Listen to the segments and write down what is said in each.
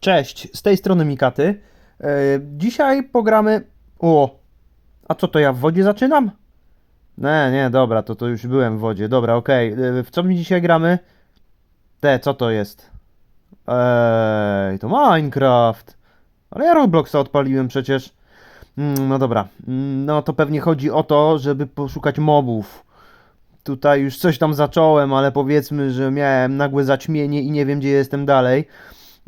Cześć, z tej strony Mikaty. E, Dzisiaj pogramy. O! A co to ja w wodzie zaczynam? Nie, nie, dobra, to to już byłem w wodzie. Dobra, okej. E, W co mi dzisiaj gramy? Te, co to jest? Ej, to Minecraft. Ale ja Robloxa odpaliłem przecież. Mm, No dobra, Mm, no to pewnie chodzi o to, żeby poszukać mobów. Tutaj już coś tam zacząłem, ale powiedzmy, że miałem nagłe zaćmienie i nie wiem, gdzie jestem dalej.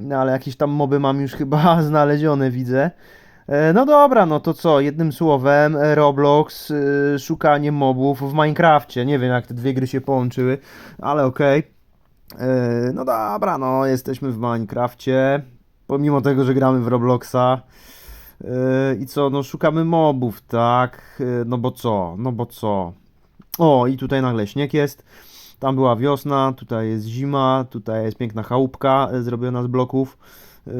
No ale jakieś tam moby mam już chyba znalezione, widzę. E, No dobra, no to co? Jednym słowem, e, Roblox, y, szukanie mobów w Minecrafcie. Nie wiem, jak te dwie gry się połączyły, ale okej. E, No dobra, no jesteśmy w Minecrafcie. Pomimo tego, że gramy w Robloxa. E, I co? No szukamy mobów, tak? E, No bo co? No bo co? O, i tutaj nagle śnieg jest. Tam była wiosna, tutaj jest zima, tutaj jest piękna chałupka e, zrobiona z bloków e,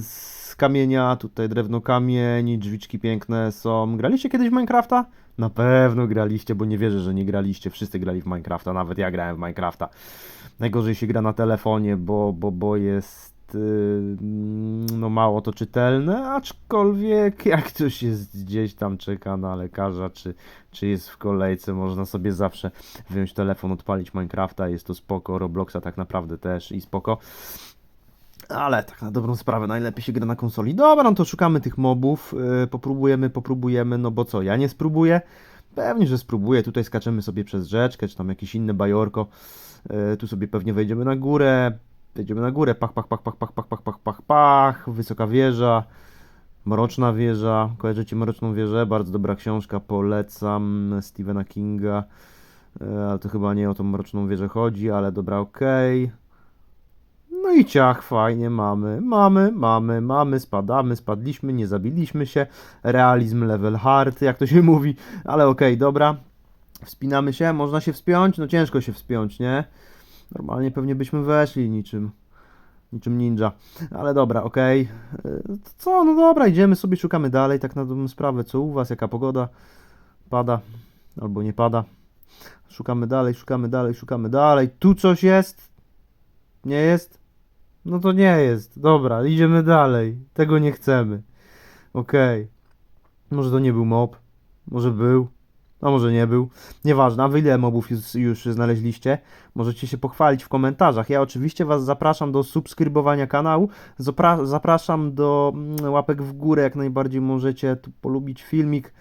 z kamienia, tutaj drewno kamień, drzwiczki piękne są. Graliście kiedyś w Minecrafta? Na pewno graliście, bo nie wierzę, że nie graliście. Wszyscy grali w Minecrafta, nawet ja grałem w Minecrafta. Najgorzej się gra na telefonie, bo, bo, bo jest y, no mało to czytelne, aczkolwiek jak ktoś jest gdzieś tam czeka na lekarza, czy, czy jest w kolejce, można sobie zawsze wziąć telefon, odpalić Minecrafta, jest to spoko, Robloxa tak naprawdę też i spoko. Ale tak na dobrą sprawę, najlepiej się gra na konsoli. Dobra, no to szukamy tych mobów, yy, popróbujemy, popróbujemy, no bo co, ja nie spróbuję? Pewnie, że spróbuję, tutaj skaczemy sobie przez rzeczkę, czy tam jakieś inne bajorko. Yy, tu sobie pewnie wejdziemy na górę, wejdziemy na górę, pach, pach, pach, pach, pach, pach, pach, pach, pach, pach, wysoka wieża. Mroczna wieża, kojarzycie Mroczną wieżę? Bardzo dobra książka, polecam Stephena Kinga. E, Ale to chyba nie o tą Mroczną wieżę chodzi, ale dobra, okej. No i ciach, fajnie, mamy, mamy, mamy, mamy, spadamy, spadliśmy, nie zabiliśmy się. Realizm level hard, jak to się mówi, ale okej, dobra. Wspinamy się, można się wspiąć? No ciężko się wspiąć, nie? Normalnie pewnie byśmy weszli niczym, niczym ninja. Ale dobra, okej. Y, to Co, no dobra, idziemy sobie, szukamy dalej, tak na dobrą sprawę. Co u was, jaka pogoda? Pada albo nie pada. Szukamy dalej, szukamy dalej, szukamy dalej. Tu coś jest? Nie jest? No to nie jest. Dobra, idziemy dalej. Tego nie chcemy. Okej. Może to nie był mob. Może był. A może nie był. Nieważne, a wy ile mobów już, już znaleźliście? Możecie się pochwalić w komentarzach. Ja oczywiście Was zapraszam do subskrybowania kanału. Zapra- zapraszam do mm, łapek w górę, jak najbardziej możecie tu polubić filmik.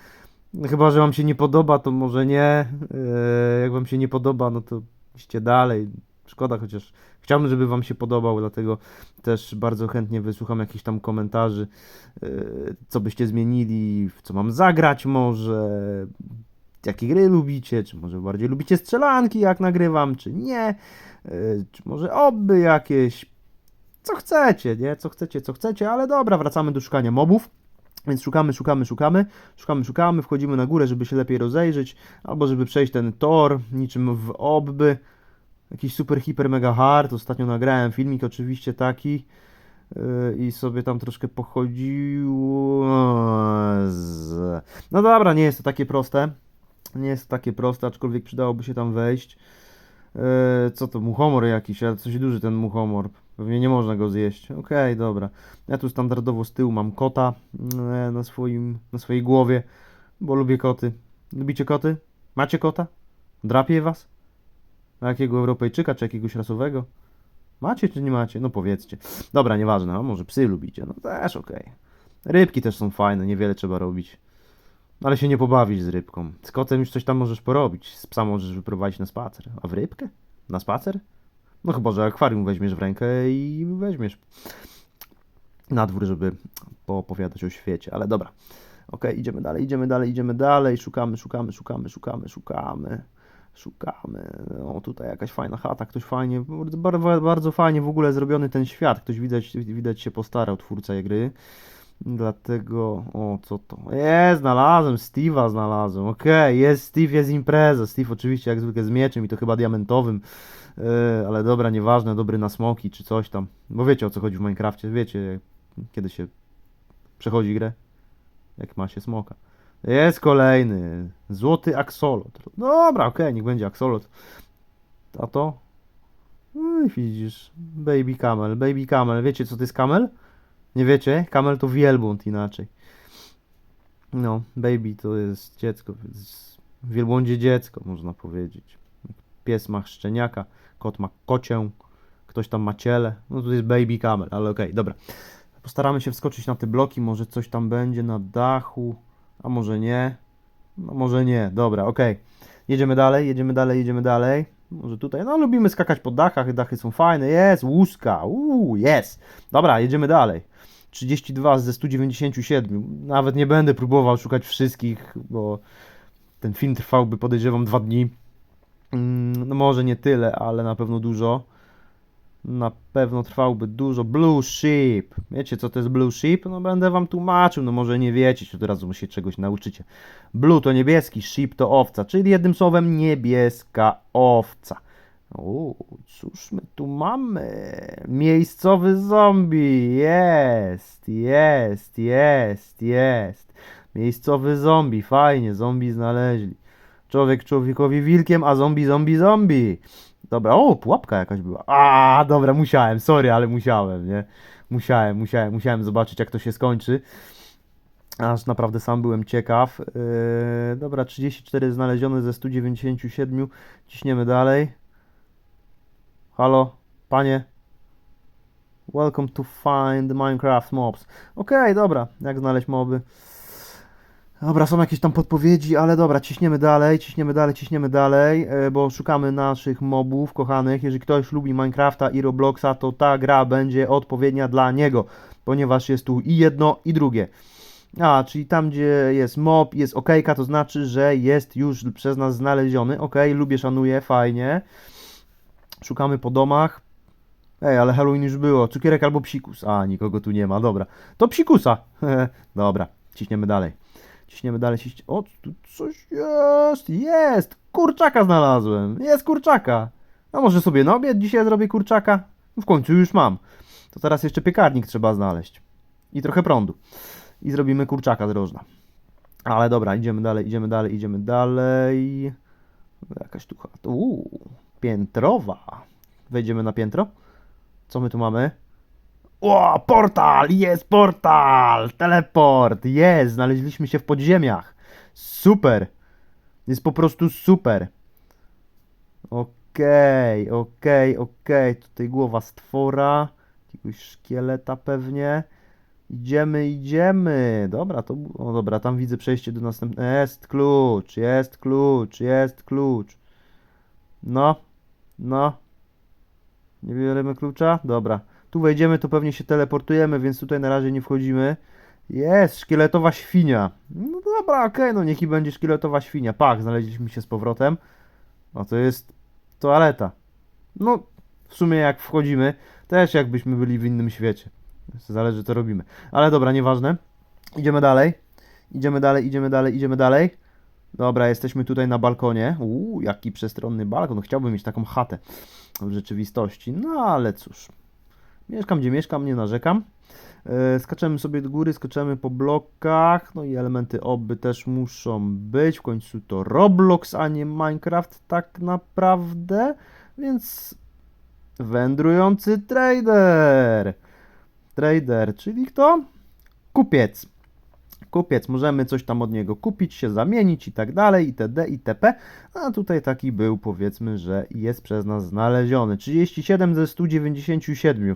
Chyba, że Wam się nie podoba, to może nie. Eee, jak Wam się nie podoba, no to idźcie dalej. Szkoda, chociaż chciałbym, żeby Wam się podobał, dlatego też bardzo chętnie wysłucham jakichś tam komentarzy, eee, co byście zmienili, w co mam zagrać może, jakie gry lubicie, czy może bardziej lubicie strzelanki, jak nagrywam, czy nie, Yy, czy może obby jakieś, co chcecie, nie, co chcecie, co chcecie, ale dobra, wracamy do szukania mobów. Więc szukamy, szukamy, szukamy, szukamy, szukamy, wchodzimy na górę, żeby się lepiej rozejrzeć, albo żeby przejść ten tor, niczym w obby. Jakiś super, hiper, mega hard. Ostatnio nagrałem filmik, oczywiście taki. Yy, I sobie tam troszkę pochodziło. z- No dobra, nie jest to takie proste. Nie jest takie proste, aczkolwiek przydałoby się tam wejść. Yy, co to, muchomor jakiś, ale coś duży ten muchomor. Pewnie nie można go zjeść. Okej, dobra. Ja tu standardowo z tyłu mam kota yy, na, swoim, na swojej głowie, bo lubię koty. Lubicie koty? Macie kota? Drapie was? Jakiego Europejczyka, czy jakiegoś rasowego? Macie czy nie macie? No powiedzcie. Dobra, nieważne, a może psy lubicie? No też okej. Rybki też są fajne, niewiele trzeba robić. Ale się nie pobawić z rybką. Z kotem już coś tam możesz porobić. Z psa możesz wyprowadzić na spacer. A w rybkę? Na spacer? No chyba, że akwarium weźmiesz w rękę i weźmiesz na dwór, żeby poopowiadać o świecie. Ale dobra. Okej, idziemy dalej, idziemy dalej, idziemy dalej. Szukamy, szukamy, szukamy, szukamy, szukamy. Szukamy. O, tutaj jakaś fajna chata, ktoś fajnie, bardzo, bardzo fajnie w ogóle zrobiony ten świat. Ktoś widać, widać się postarał, twórca gry. Dlatego, o co to? Jest, znalazłem, Steve'a znalazłem. Okej, jest Steve, jest impreza. Steve oczywiście jak zwykle z mieczem i to chyba diamentowym. Yy, ale dobra, nieważne, dobry na smoki czy coś tam. Bo wiecie o co chodzi w Minecrafcie, wiecie kiedy się przechodzi grę, jak ma się smoka. Jest kolejny, złoty aksolot. Dobra, okej, niech będzie aksolot. A to? No widzisz, baby camel, baby camel. Wiecie co to jest camel? Nie wiecie? Kamel to wielbłąd inaczej. No, baby to jest dziecko, więc wielbłądzie dziecko, można powiedzieć. Pies ma szczeniaka, kot ma kocię, ktoś tam ma ciele. No to jest baby kamel, ale okej, dobra. Postaramy się wskoczyć na te bloki, może coś tam będzie na dachu, a może nie. No może nie, dobra, okej. Jedziemy dalej, jedziemy dalej, jedziemy dalej. Może tutaj, no lubimy skakać po dachach, dachy są fajne, jest, łuska, uuu, jest. Dobra, jedziemy dalej. 32 ze 197. Nawet nie będę próbował szukać wszystkich, bo ten film trwałby podejrzewam dwa dni. Mm, No może nie tyle, ale na pewno dużo. Na pewno trwałby dużo. Blue Sheep. Wiecie co to jest Blue Sheep? No będę wam tłumaczył, no może nie wiecie, od razu się czegoś nauczycie. Blue to niebieski, sheep to owca, czyli jednym słowem niebieska owca. O, cóż my tu mamy? Miejscowy zombie. Jest, jest, jest, jest. Miejscowy zombie. Fajnie, zombie znaleźli. Człowiek człowiekowi wilkiem, a zombie, zombie, zombie. Dobra, o, pułapka jakaś była. A, dobra, musiałem, sorry, ale musiałem, nie? Musiałem, musiałem, musiałem zobaczyć, jak to się skończy. Aż naprawdę sam byłem ciekaw. Yy, dobra, 34 znalezione ze 197. Ciśniemy dalej. Halo, panie. Welcome to find Minecraft mobs. Okej, dobra, jak znaleźć moby? Dobra, są jakieś tam podpowiedzi, ale dobra, ciśniemy dalej, ciśniemy dalej, ciśniemy dalej, e, bo szukamy naszych mobów kochanych. Jeżeli ktoś lubi Minecrafta i Robloxa, to ta gra będzie odpowiednia dla niego, ponieważ jest tu i jedno, i drugie. A, czyli tam, gdzie jest mob, jest okejka, to znaczy, że jest już przez nas znaleziony. Okej, lubię, szanuję, fajnie. Szukamy po domach. Ej, ale Halloween już było. Cukierek albo psikus. A, nikogo tu nie ma, dobra. To psikusa. dobra, ciśniemy dalej. Ciśniemy dalej, ciśnie... O, tu coś jest, jest! Kurczaka znalazłem, jest kurczaka. A może sobie na obiad dzisiaj zrobię kurczaka? W końcu już mam. To teraz jeszcze piekarnik trzeba znaleźć. I trochę prądu. I zrobimy kurczaka z rożna. Ale dobra, idziemy dalej, idziemy dalej, idziemy dalej. Jakaś tu chata. Uuu, piętrowa. Wejdziemy na piętro. Co my tu mamy? O, portal! Jest portal! Teleport! Jest! Znaleźliśmy się w podziemiach. Super! Jest po prostu super. Okej, okej, okej. Tutaj głowa stwora. Jakiegoś szkieleta pewnie. Idziemy, idziemy. Dobra, to. O, dobra, tam widzę przejście do następnego. Jest klucz, jest klucz, jest klucz. No, no. Nie bierzemy klucza? Dobra. Tu wejdziemy, to pewnie się teleportujemy, więc tutaj na razie nie wchodzimy. Jest, szkieletowa świnia. No dobra, okej, no niech i będzie szkieletowa świnia. Pak, znaleźliśmy się z powrotem. No to jest toaleta. No, w sumie jak wchodzimy, też jakbyśmy byli w innym świecie. Zależy co robimy. Ale dobra, nieważne. Idziemy dalej. Idziemy dalej, idziemy dalej, idziemy dalej. Dobra, jesteśmy tutaj na balkonie. Uuu, jaki przestronny balkon. Chciałbym mieć taką chatę w rzeczywistości. No ale cóż. Mieszkam gdzie mieszkam, nie narzekam. E, Skaczemy sobie do góry, skaczemy po blokach. No i elementy oby też muszą być. W końcu to Roblox, a nie Minecraft tak naprawdę. Więc wędrujący trader. Trader, czyli kto? Kupiec. Kupiec, możemy coś tam od niego kupić, się zamienić i tak dalej, itd., itp. A tutaj taki był, powiedzmy, że jest przez nas znaleziony. 37 ze 197.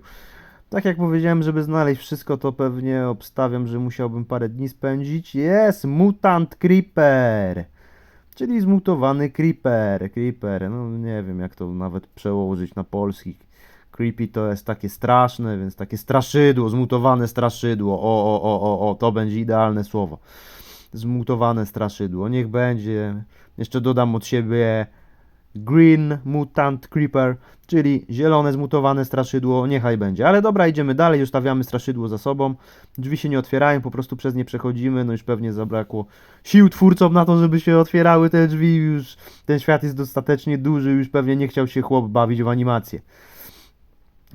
Tak jak powiedziałem, żeby znaleźć wszystko, to pewnie obstawiam, że musiałbym parę dni spędzić. Jest Mutant Creeper. Czyli zmutowany Creeper. Creeper, no nie wiem jak to nawet przełożyć na polski. Creepy to jest takie straszne, więc takie straszydło, zmutowane straszydło. O, o, o, o, o, to będzie idealne słowo. Zmutowane straszydło. Niech będzie. Jeszcze dodam od siebie Green Mutant Creeper, czyli zielone zmutowane straszydło, niechaj będzie. Ale dobra, idziemy dalej, już stawiamy straszydło za sobą. Drzwi się nie otwierają, po prostu przez nie przechodzimy. No już pewnie zabrakło sił twórcom na to, żeby się otwierały te drzwi. Już ten świat jest dostatecznie duży, już pewnie nie chciał się chłop bawić w animację.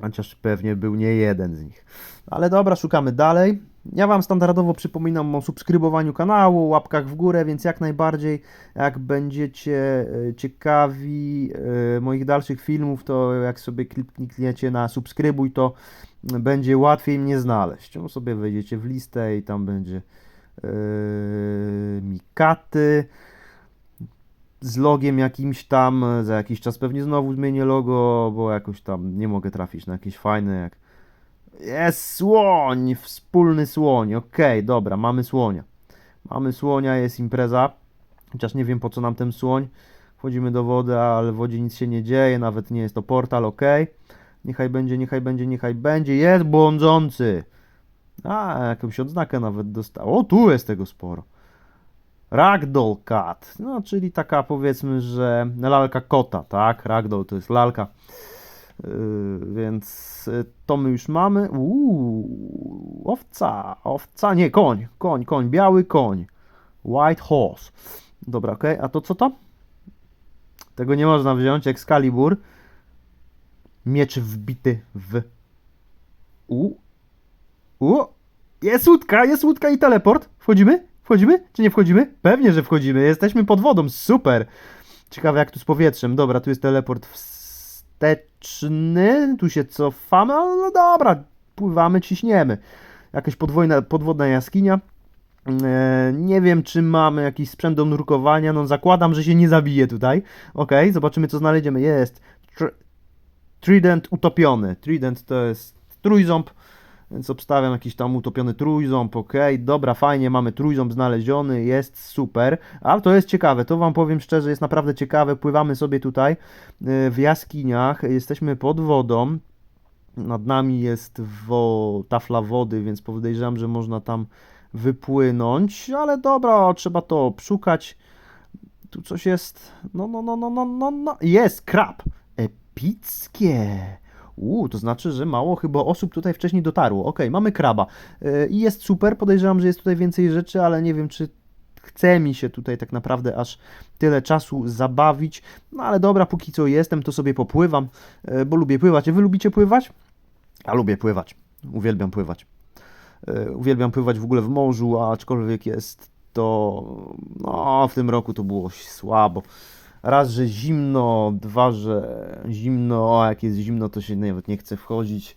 Chociaż pewnie był nie jeden z nich. Ale dobra, szukamy dalej. Ja Wam standardowo przypominam o subskrybowaniu kanału, łapkach w górę, więc jak najbardziej, jak będziecie e, ciekawi e, moich dalszych filmów, to jak sobie klikniecie na subskrybuj, to będzie łatwiej mnie znaleźć. No sobie wejdziecie w listę i tam będzie yy, Mikaty z logiem jakimś tam, za jakiś czas pewnie znowu zmienię logo, bo jakoś tam nie mogę trafić na jakieś fajne jak jest słoń, wspólny słoń, okej, dobra, mamy słonia. Mamy słonia, jest impreza, chociaż nie wiem po co nam ten słoń. Wchodzimy do wody, ale w wodzie nic się nie dzieje, nawet nie jest to portal, okej. Niechaj będzie, niechaj będzie, niechaj będzie, jest błądzący. A, jakąś odznakę nawet dostał. O, tu jest tego sporo. Ragdoll Cat, no czyli taka powiedzmy, że lalka kota, tak? Ragdoll to jest lalka, yy, więc yy, to my już mamy. Uuu, owca, owca, nie, koń, koń, koń, biały koń. White horse. Dobra, okej, a to co to? Tego nie można wziąć, Excalibur. Miecz wbity w... U. U. Jest łódka, jest łódka i teleport. Wchodzimy? Wchodzimy? Czy nie wchodzimy? Pewnie, że wchodzimy. Jesteśmy pod wodą. Super. Ciekawe jak tu z powietrzem. Dobra, tu jest teleport wsteczny. Tu się cofamy, no dobra. Pływamy, ciśniemy. Jakaś podwójna, podwodna jaskinia. E, nie wiem, czy mamy jakiś sprzęt do nurkowania. No zakładam, że się nie zabije tutaj. Ok, zobaczymy co znajdziemy. Jest tr Trident utopiony. Trident to jest trójząb. Więc obstawiam jakiś tam utopiony trójząb, ok, dobra, fajnie, mamy trójząb znaleziony, jest super, a to jest ciekawe, to wam powiem szczerze, jest naprawdę ciekawe, pływamy sobie tutaj y, w jaskiniach, jesteśmy pod wodą, nad nami jest wo, tafla wody, więc podejrzewam, że można tam wypłynąć, ale dobra, trzeba to szukać, tu coś jest, no, no, no, no, no, no, no, jest, krab, epickie, Uuu, to znaczy, że mało chyba osób tutaj wcześniej dotarło. Ok, mamy kraba. Yy, I jest super, podejrzewam, że jest tutaj więcej rzeczy, ale nie wiem, czy chce mi się tutaj tak naprawdę aż tyle czasu zabawić. No ale dobra, póki co jestem, to sobie popływam, yy, bo lubię pływać. Wy lubicie pływać? Ja lubię pływać. Uwielbiam pływać. Yy, uwielbiam pływać w ogóle w morzu, aczkolwiek jest to. No, w tym roku to było słabo raz, że zimno, dwa, że zimno, a jak jest zimno, to się nawet nie chce wchodzić.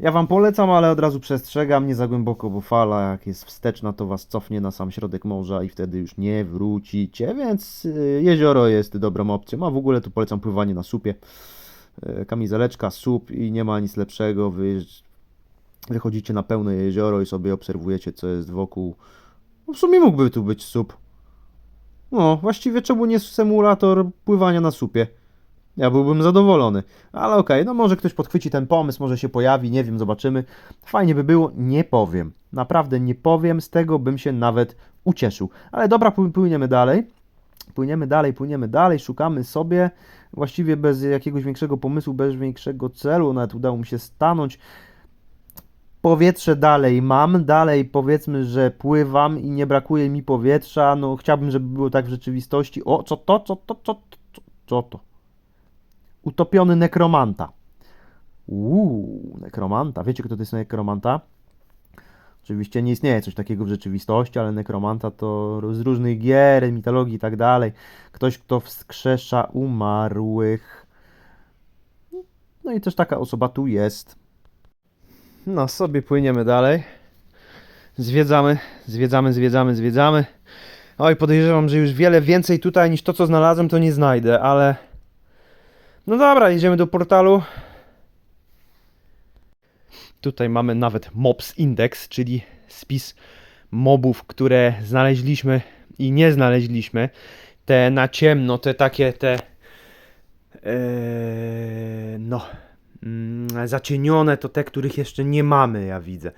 Ja wam polecam, ale od razu przestrzegam, nie za głęboko, bo fala jak jest wsteczna, to was cofnie na sam środek morza i wtedy już nie wrócicie, więc y, jezioro jest dobrą opcją, a w ogóle tu polecam pływanie na supie. Y, kamizeleczka, sup i nie ma nic lepszego, wy wychodzicie na pełne jezioro i sobie obserwujecie, co jest wokół. No w sumie mógłby tu być sup. No, właściwie czemu nie symulator pływania na supie? Ja byłbym zadowolony. Ale okej, okay, no może ktoś podchwyci ten pomysł, może się pojawi, nie wiem, zobaczymy. Fajnie by było, nie powiem. Naprawdę nie powiem, z tego bym się nawet ucieszył. Ale dobra, płyniemy dalej. Płyniemy dalej, płyniemy dalej, szukamy sobie. Właściwie bez jakiegoś większego pomysłu, bez większego celu, nawet udało mi się stanąć powietrze dalej mam, dalej powiedzmy, że pływam i nie brakuje mi powietrza, no chciałbym, żeby było tak w rzeczywistości. O, co to, co to, co to, co, to? Utopiony nekromanta. Uuu, nekromanta. Wiecie, kto to jest nekromanta? Oczywiście nie istnieje coś takiego w rzeczywistości, ale nekromanta to z różnych gier, mitologii i tak dalej. Ktoś, kto wskrzesza umarłych. No i też taka osoba tu jest. No, sobie płyniemy dalej. Zwiedzamy, zwiedzamy, zwiedzamy, zwiedzamy. Oj, podejrzewam, że już wiele więcej tutaj niż to, co znalazłem, to nie znajdę, ale... No dobra, idziemy do portalu. Tutaj mamy nawet Mobs Index, czyli spis mobów, które znaleźliśmy i nie znaleźliśmy. Te na ciemno, te takie, te... Eee, no, zacienione to te, których jeszcze nie mamy, ja widzę.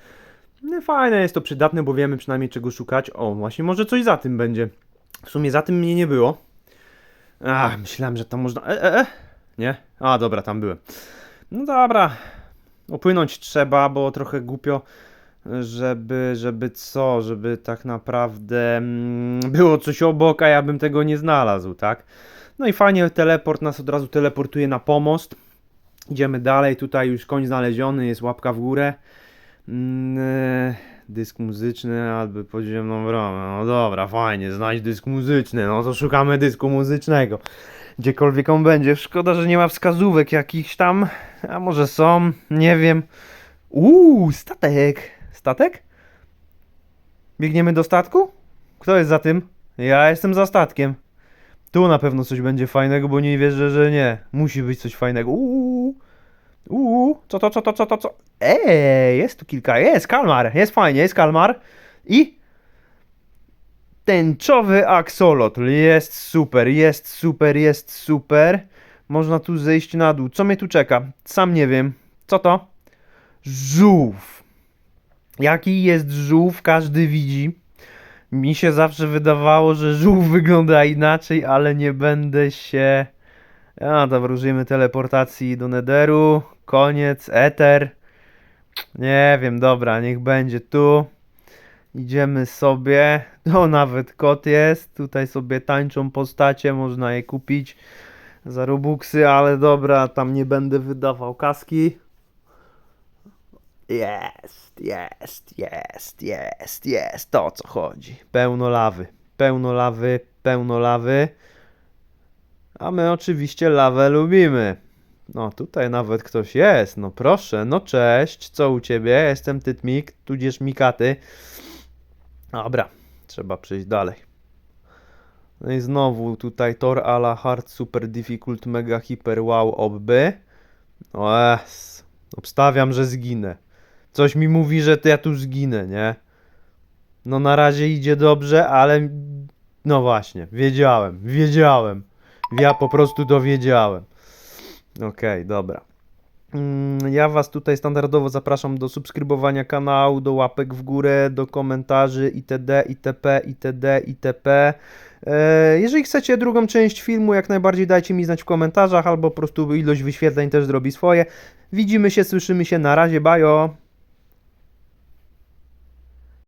No fajne jest to przydatne, bo wiemy przynajmniej czego szukać. O, właśnie może coś za tym będzie. W sumie za tym mnie nie było. Ach, myślałem, że tam można... E, e, e. Nie? A, dobra, tam byłem. No dobra. Opłynąć trzeba, bo trochę głupio, żeby, żeby co, żeby tak naprawdę mm, było coś obok, a ja bym tego nie znalazł, tak? No i fajnie, teleport nas od razu teleportuje na pomost. Idziemy dalej, tutaj już koń znaleziony, jest łapka w górę. Mm, e, dysk muzyczny albo podziemną bramę. No dobra, fajnie, znajdź dysk muzyczny, no to szukamy dysku muzycznego. Gdziekolwiek on będzie. Szkoda, że nie ma wskazówek jakichś tam. A może są? Nie wiem. Uuu, statek. Statek? Biegniemy do statku? Kto jest za tym? Ja jestem za statkiem. Tu na pewno coś będzie fajnego, bo nie wierzę, że nie. Musi być coś fajnego. Uuu. Uuu. Co to, co to, co to, co? Ej, jest tu kilka. Jest kalmar. Jest fajnie, jest kalmar. I tęczowy aksolotl. Jest super, jest super, jest super. Można tu zejść na dół. Co mnie tu czeka? Sam nie wiem. Co to? Żółw. Jaki jest żółw, każdy widzi. Mi się zawsze wydawało, że żółw wygląda inaczej, ale nie będę się. A, dobra, użyjemy teleportacji do Netheru. Koniec, Ether. Nie wiem, dobra, niech będzie tu. Idziemy sobie. O, nawet kot jest. Tutaj sobie tańczą postacie, można je kupić za Robuxy, ale dobra, tam nie będę wydawał kaski. Jest, jest, jest, jest, jest. To o co chodzi. Pełno lawy, pełno lawy, pełno lawy. A my oczywiście lawę lubimy. No, tutaj nawet ktoś jest. No proszę, no cześć. Co u ciebie? Jestem Tytmik, tudzież Mikaty. Dobra, trzeba przejść dalej. No i znowu tutaj Tor ala Hard Super Difficult Mega Hyper Wow Obby. O es. Obstawiam, że zginę. Coś mi mówi, że ja tu zginę, nie? No na razie idzie dobrze, ale no właśnie, wiedziałem, wiedziałem. Ja po prostu to wiedziałem. Okej, dobra. Mm, Ja Was tutaj standardowo zapraszam do subskrybowania kanału, do łapek w górę, do komentarzy itd., itp., itd., itp. E, Jeżeli chcecie drugą część filmu, jak najbardziej dajcie mi znać w komentarzach, albo po prostu ilość wyświetleń też zrobi swoje. Widzimy się, słyszymy się, na razie, bajo!